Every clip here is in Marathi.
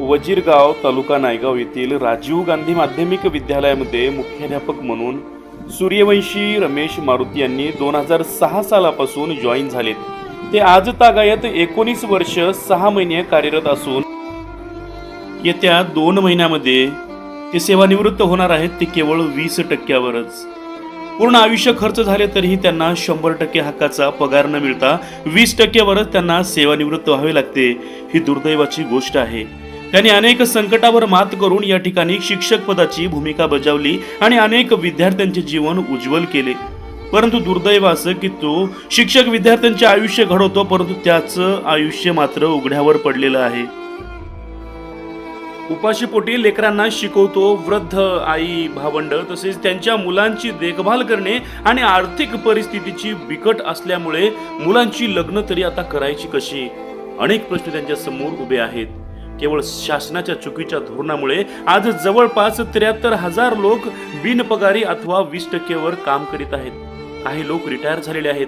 वजीरगाव तालुका नायगाव येथील राजीव गांधी माध्यमिक विद्यालयामध्ये मुख्याध्यापक म्हणून सूर्यवंशी रमेश मारुती यांनी दोन हजार सहा सालापासून जॉईन झालेत. ते आज तागायत एकोणीस वर्ष सहा महिने कार्यरत असून येत्या दोन महिन्यामध्ये ते सेवानिवृत्त होणार आहेत ते केवळ वीस टक्क्यावरच. पूर्ण आयुष्य खर्च झाले तरीही त्यांना शंभर टक्के हक्काचा पगार न मिळता वीस टक्क्यावरच त्यांना सेवानिवृत्त व्हावे लागते ही दुर्दैवाची गोष्ट आहे. त्यांनी अनेक संकटावर मात करून या ठिकाणी शिक्षक पदाची भूमिका बजावली आणि अनेक विद्यार्थ्यांचे जीवन उज्ज्वल केले. परंतु दुर्दैव असं की तो शिक्षक विद्यार्थ्यांचे आयुष्य घडवतो परंतु त्याचं आयुष्य मात्र उघड्यावर पडलेलं आहे. उपाशीपोटी लेकरांना शिकवतो वृद्ध आई भावंड तसेच त्यांच्या मुलांची देखभाल करणे आणि आर्थिक परिस्थितीची बिकट असल्यामुळे मुलांची लग्न तरी आता करायची कशी? अनेक प्रश्न त्यांच्यासमोर उभे आहेत. केवळ शासनाच्या चुकीच्या धोरणामुळे आज जवळपास त्र्याहत्तर हजार लोक बिनपगारी अथवा वीस टक्केवर काम करीत आहेत. काही लोक रिटायर झालेले आहेत.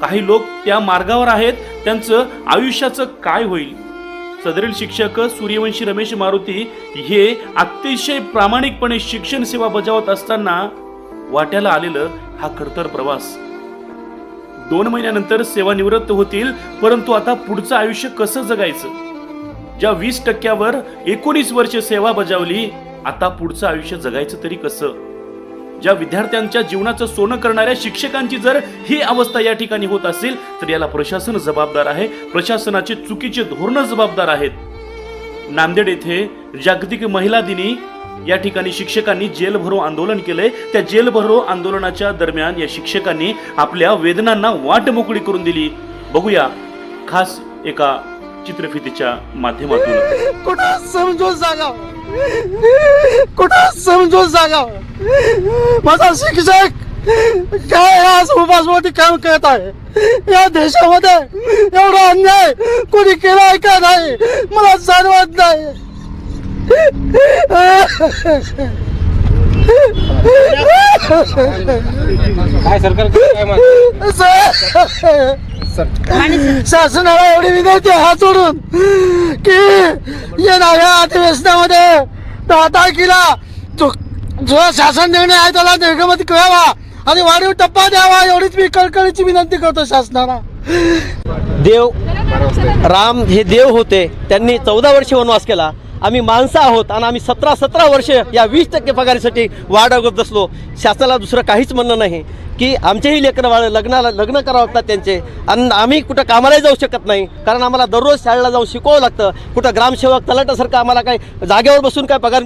काही लोक त्या मार्गावर आहेत. त्यांचं आयुष्याचं काय होईल? सदरील शिक्षक सूर्यवंशी रमेश मारुती हे अतिशय प्रामाणिकपणे शिक्षण सेवा बजावत असताना वाट्याला आलेलं हा खडतर प्रवास. दोन महिन्यानंतर सेवानिवृत्त होतील परंतु आता पुढचं आयुष्य कसं जगायचं? ज्या वीस टक्क्यावर एकोणीस वर्ष सेवा बजावली आता पुढचं आयुष्य जगायचं तरी कसं? ज्या विद्यार्थ्यांच्या जीवनाचं सोनं करणाऱ्या शिक्षकांची जर ही अवस्था या ठिकाणी होत असेल तर याला प्रशासन जबाबदार आहे. प्रशासनाचे चुकीचे धोरणं जबाबदार आहेत. नांदेड येथे जागतिक महिला दिनी या ठिकाणी शिक्षकांनी जेल भरो आंदोलन केलंय. त्या जेल भरो आंदोलनाच्या दरम्यान या शिक्षकांनी आपल्या वेदनांना वाट मोकळी करून दिली. बघूया खास एका चित्रफितीच्या माध्यमातून. कुठं समजून सांगा कुठं समजून सांगा माझा शिक्षक काय आज उपासमध्ये काम करत आहे? या देशामध्ये एवढा अन्याय कोणी केलाय का नाही? मला जाणवत नाही. काय सरकार काय शासनाला एवढी विनंती हात जोडून की येणाऱ्या अधिवेशनामध्ये दहा तारखेला जो जो शासन निर्णय आहे त्याला निर्गमत करावा आणि वाढीव टप्पा द्यावा एवढीच मी कळकळीची विनंती करतो शासनाला. देव राम हे देव होते त्यांनी चौदा वर्ष वनवास केला. आम्ही माणसं आहोत आणि आम्ही सतरा सतरा वर्ष या वीस टक्के पगारीसाठी वाढ अगत बसलो. शासनाला दुसरं काहीच म्हणणं नाही. की आमचेही लेकरं वाळ लग्नाला लग्न करावं लागतात त्यांचे. आणि आम्ही कुठं कामालाही जाऊ शकत नाही. कारण आम्हाला दररोज शाळेला जाऊन शिकवावं लागतं. कुठं ग्रामसेवक तलाटासारखं आम्हाला काही जागेवर बसून काय पगार